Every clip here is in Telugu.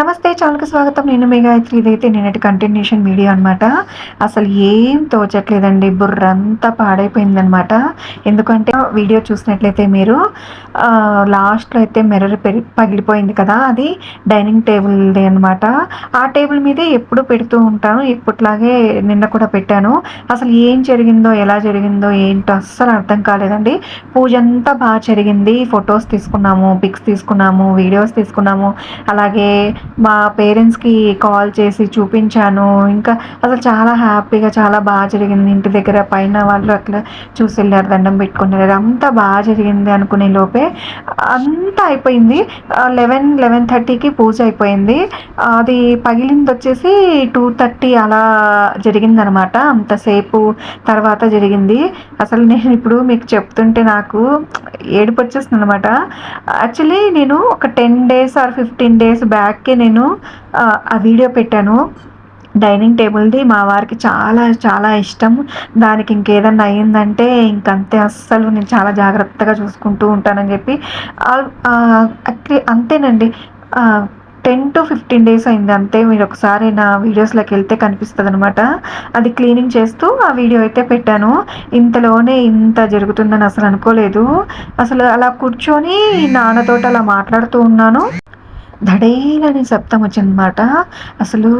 నమస్తే ఛానల్కి స్వాగతం. నేను మీ గాయత్రి. ఇదైతే నేనటి కంటిన్యూషన్ వీడియో అనమాట అసలు ఏం తోచట్లేదండి. బుర్ర అంతా పాడైపోయిందనమాట ఎందుకంటే వీడియో చూసినట్లయితే మీరు లాస్ట్లో అయితే మిర్రర్ పగిలిపోయింది కదా. అది డైనింగ్ టేబుల్ది అనమాట ఆ టేబుల్ మీదే ఎప్పుడు పెడుతూ ఉంటాను. ఇప్పట్లాగే నిన్న కూడా పెట్టాను. అసలు ఏం జరిగిందో ఎలా జరిగిందో ఏంటో అస్సలు అర్థం కాలేదండి. పూజ అంతా బాగా జరిగింది. ఫొటోస్ తీసుకున్నాము పిక్స్ తీసుకున్నాము వీడియోస్ తీసుకున్నాము. అలాగే మా పేరెంట్స్కి కాల్ చేసి చూపించాను. ఇంకా అసలు చాలా హ్యాపీగా చాలా బాగా జరిగింది. ఇంటి దగ్గర పైన వాళ్ళు అట్లా చూసి వెళ్ళారు దండం పెట్టుకున్నారు అంతా బాగా జరిగింది అనుకునే లోపే అంతా అయిపోయింది. లెవెన్ లెవెన్ థర్టీకి పూజ అయిపోయింది. అది పగిలింది వచ్చేసి టూ థర్టీ అలా జరిగిందనమాట. అంతసేపు తర్వాత జరిగింది. అసలు నేను ఇప్పుడు మీకు చెప్తుంటే నాకు ఏడుపు వచ్చేస్తుంది అనమాట యాక్చువల్లీ నేను ఒక ten days or fifteen days back అందుకే నేను ఆ వీడియో పెట్టాను. డైనింగ్ టేబుల్ది మా వారికి చాలా చాలా ఇష్టం. దానికి ఇంకేదన్నా అయ్యిందంటే ఇంకంతే. అస్సలు నేను చాలా జాగ్రత్తగా చూసుకుంటూ ఉంటానని చెప్పి. అంతేనండి. టెన్ టు ఫిఫ్టీన్ డేస్ అయింది అంతే. మీరు ఒకసారి నా వీడియోస్లోకి వెళ్తే కనిపిస్తుంది అనమాట అది క్లీనింగ్ చేస్తూ ఆ వీడియో అయితే పెట్టాను. ఇంతలోనే ఇంత జరుగుతుందని అసలు అనుకోలేదు. అసలు అలా కూర్చొని నాన్నతోటి అలా మాట్లాడుతూ ఉన్నాను. ధడేలని శబ్దం వచ్చిందనమాట అసలు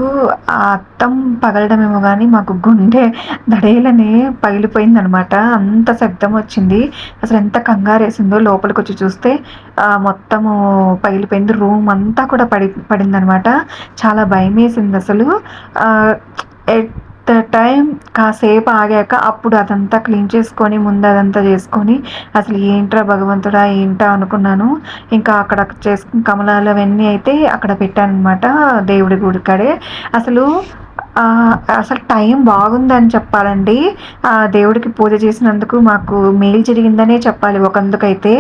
ఆ అత్తం పగలడమేమో కానీ మాకు గుండె దడేలనే పగిలిపోయిందనమాట అంత శబ్దం వచ్చింది. అసలు ఎంత కంగారు వేసిందో లోపలికి వచ్చి చూస్తే మొత్తము పగిలిపోయింది. రూమ్ అంతా కూడా పడి పడిందనమాట చాలా భయం వేసింది అసలు ద టైం కాసేపు ఆగాక అప్పుడు అదంతా క్లీన్ చేసుకొని ముందు అదంతా చేసుకొని అసలు ఏంట్రా భగవంతుడా ఏంటా అనుకున్నాను. ఇంకా అక్కడ చేసుకుని కమలాలు అవన్నీ అయితే అక్కడ పెట్టాను అనమాట దేవుడి గుడి కాడే. అసలు అసలు టైం బాగుందని చెప్పాలండి. దేవుడికి పూజ చేసినందుకు మాకు మేలు జరిగిందనే చెప్పాలి. ఒకందుకైతే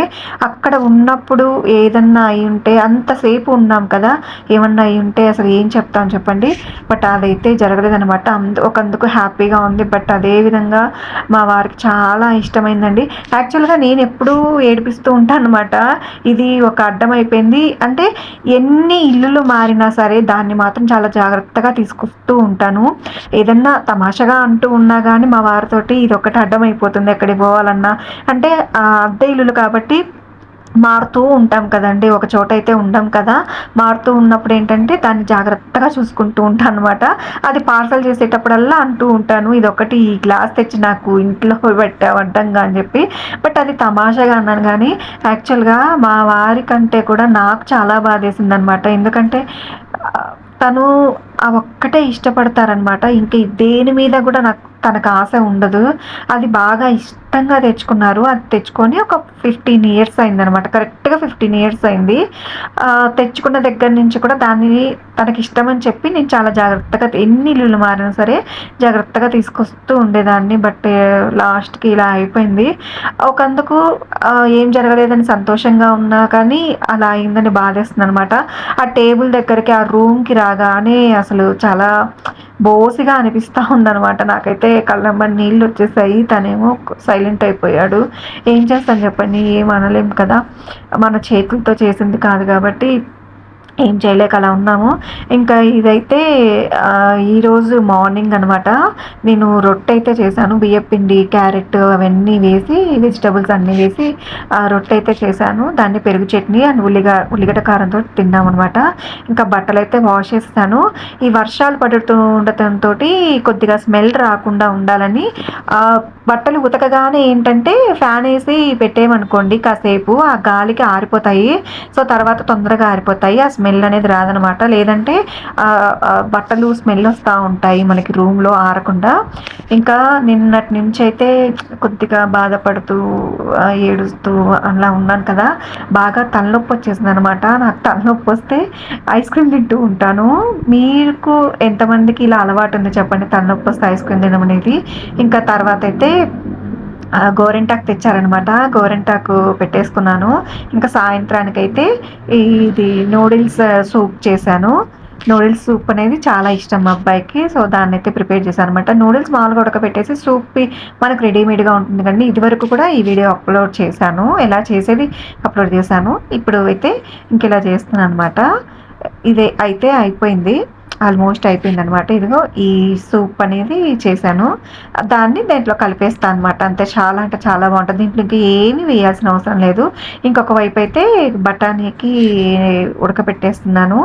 అక్కడ ఉన్నప్పుడు ఏదన్నా అయి ఉంటే అంతసేపు ఉన్నాం కదా ఏమన్నా అయి ఉంటే అసలు ఏం చెప్తాం చెప్పండి. బట్ అదైతే జరగలేదనమాట అందు ఒకందుకు హ్యాపీగా ఉంది. బట్ అదే విధంగా మా వారికి చాలా ఇష్టమైందండి. యాక్చువల్గా నేను ఎప్పుడూ ఏడిపిస్తూ ఉంటాను అనమాట ఇది ఒక అడ్డం అయిపోయింది అంటే ఎన్ని ఇల్లులు మారినా సరే దాన్ని మాత్రం చాలా జాగ్రత్తగా తీసుకుంటూ ఉంటాను ఉంటాను. ఏదన్నా తమాషగా అంటూ ఉన్నా కానీ మా వారితోటి ఇది ఒకటి అడ్డమైపోతుంది ఎక్కడికి పోవాలన్నా. అంటే అద్దె ఇల్లులు కాబట్టి మారుతూ ఉంటాం కదండి. ఒక చోట అయితే ఉండం కదా. మారుతూ ఉన్నప్పుడు ఏంటంటే దాన్ని జాగ్రత్తగా చూసుకుంటూ ఉంటాను అనమాట అది పార్సల్ చేసేటప్పుడల్లా అంటూ ఉంటాను. ఇది ఒకటి ఈ గ్లాస్ తెచ్చి నాకు ఇంట్లో పెట్టావు అడ్డంగా అని చెప్పి. బట్ అది తమాషాగా అన్నాను కానీ యాక్చువల్గా మా వారి కంటే కూడా నాకు చాలా బాధేసింది అనమాట ఎందుకంటే తను ఆ ఒక్కటే ఇష్టపడతారనమాట ఇంకా దేని మీద కూడా నాకు తనకు ఆశ ఉండదు. అది బాగా ఇష్ట. మొత్తంగా తెచ్చుకున్నారు. అది తెచ్చుకొని ఒక ఫిఫ్టీన్ ఇయర్స్ అయిందనమాట కరెక్ట్గా ఫిఫ్టీన్ ఇయర్స్ అయింది. తెచ్చుకున్న దగ్గర నుంచి కూడా దాన్ని తనకి ఇష్టమని చెప్పి నేను చాలా జాగ్రత్తగా ఎన్ని ఇల్లులు మారినా సరే జాగ్రత్తగా తీసుకొస్తూ ఉండేదాన్ని. బట్ లాస్ట్కి ఇలా అయిపోయింది. ఒకందుకు ఏం జరగలేదని సంతోషంగా ఉన్నా కానీ అలా అయిందని బాధేస్తుంది అనమాట ఆ టేబుల్ దగ్గరికి ఆ రూమ్కి రాగానే అసలు చాలా బోసిగా అనిపిస్తూ ఉందనమాట నాకైతే కళ్ళమ్మని నీళ్ళు వచ్చేసాయి. తనేమో సైలెంట్ అయిపోయాడు. ఏం చేస్తాను చెప్పండి? ఏం అనలేం కదా? మన చేతులతో చేసింది కాదు కాబట్టి ఏం చేయలేక అలా ఉన్నాము. ఇంకా ఇదైతే ఈరోజు మార్నింగ్ అనమాట నేను రొట్టె అయితే చేశాను బియ్యం పిండి క్యారెట్ అవన్నీ వేసి వెజిటబుల్స్ అన్నీ వేసి రొట్టె అయితే చేశాను. దాన్ని పెరుగు చట్నీ అండ్ ఉల్లిగా ఉల్లిగడ్డ కారంతో తిన్నామన్నమాట ఇంకా బట్టలు అయితే వాష్ చేస్తాను ఈ వర్షాలు పడుతూ ఉండటంతో కొద్దిగా స్మెల్ రాకుండా ఉండాలని బట్టలు ఉతకగానే ఏంటంటే ఫ్యాన్ వేసి పెట్టేయమనుకోండి కాసేపు ఆ గాలికి ఆరిపోతాయి. సో తర్వాత తొందరగా ఆరిపోతాయి. ఆ స్మెల్ అనేది రాదనమాట. లేదంటే బట్టలు స్మెల్ వస్తూ ఉంటాయి మనకి రూమ్లో ఆరకుండా. ఇంకా నిన్నటి నుంచి అయితే కొద్దిగా బాధపడుతూ ఏడుస్తూ అలా ఉన్నాను కదా. బాగా తలనొప్పి వచ్చేసింది అనమాట నాకు తలనొప్పి వస్తే ఐస్ క్రీమ్ తింటూ ఉంటాను. మీకు ఎంతమందికి ఇలా అలవాటు ఉంది చెప్పండి? తలనొప్పి వస్తే ఐస్ క్రీమ్ తినడం అనేది ఇంకా తర్వాత అయితే గోరెంటాకు తెచ్చారనమాట. గోరెంటాకు పెట్టేసుకున్నాను. ఇంకా సాయంత్రానికి అయితే ఇది నూడిల్స్ సూప్ చేశాను. నూడిల్స్ సూప్ అనేది చాలా ఇష్టం మా అబ్బాయికి. సో దాన్ని అయితే ప్రిపేర్ చేశాను అనమాట నూడిల్స్ మామూలుగా ఉడకబెట్టేసి సూప్ మనకు రెడీమేడ్గా ఉంటుంది కానీ ఇదివరకు కూడా ఈ వీడియో అప్లోడ్ చేశాను. ఎలా చేసేది అప్లోడ్ చేశాను. ఇప్పుడు అయితే ఇంకెలా చేస్తున్నాను అనమాట ఇదే అయితే అయిపోయింది. ఆల్మోస్ట్ అయిపోయింది అనమాట ఇదిగో ఈ సూప్ అనేది చేశాను. దాన్ని దీంట్లో కలిపేస్తాను అనమాట అంతే చాలా అంటే చాలా బాగుంటుంది. దీంట్లో ఇంకా ఏమీ వేయాల్సిన అవసరం లేదు. ఇంకొక వైపు అయితే బఠానీకి ఉడకపెట్టేస్తున్నాను.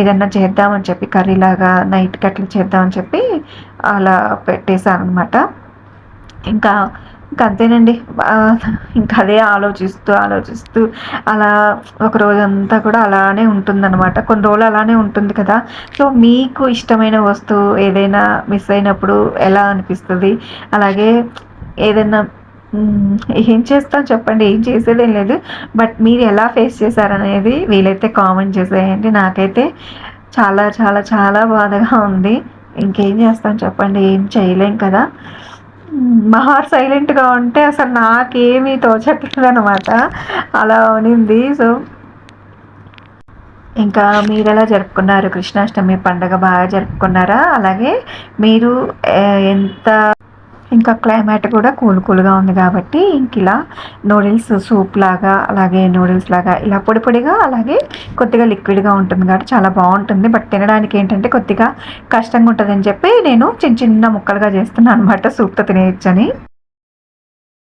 ఏదన్నా చేద్దామని చెప్పి కర్రీలాగా నైట్కి అట్లా చేద్దామని చెప్పి అలా పెట్టేశాను అనమాట ఇంకా అంతేనండి ఇంకా అదే ఆలోచిస్తూ ఆలోచిస్తూ అలా ఒక రోజంతా కూడా అలానే ఉంటుందన్నమాట. కొన్ని రోజులు అలానే ఉంటుంది కదా. సో మీకు ఇష్టమైన వస్తువు ఏదైనా మిస్ అయినప్పుడు ఎలా అనిపిస్తుంది? అలాగే ఏదైనా ఏం చేస్తాం చెప్పండి. ఏం చేసేదేం లేదు. బట్ మీరు ఎలా ఫేస్ చేశారనేది వీలైతే కామెంట్ చేసేయండి. నాకైతే చాలా చాలా చాలా బాధగా ఉంది. ఇంకేం చేస్తాం చెప్పండి. ఏం చేయలేం కదా. మహా సైలెంట్గా ఉంటే అసలు నాకేమీ తోచట్లేదు అనమాట అలా ఉనింది. సో ఇంకా మీరు ఎలా జరుపుకున్నారు కృష్ణాష్టమి పండగ? బాగా జరుపుకున్నారా? అలాగే మీరు ఎంత ఇంకా క్లైమేట్ కూడా కూల్ కూల్గా ఉంది కాబట్టి ఇంక ఇలా నూడిల్స్ సూప్ లాగా అలాగే నూడిల్స్ లాగా ఇలా పొడి పొడిగా అలాగే కొద్దిగా లిక్విడ్గా ఉంటుంది కాబట్టి చాలా బాగుంటుంది. బట్ తినడానికి ఏంటంటే కొద్దిగా కష్టంగా ఉంటుందని చెప్పి నేను చిన్న చిన్న ముక్కలుగా చేస్తున్నాను అనమాట సూప్తో తినేయచ్చని.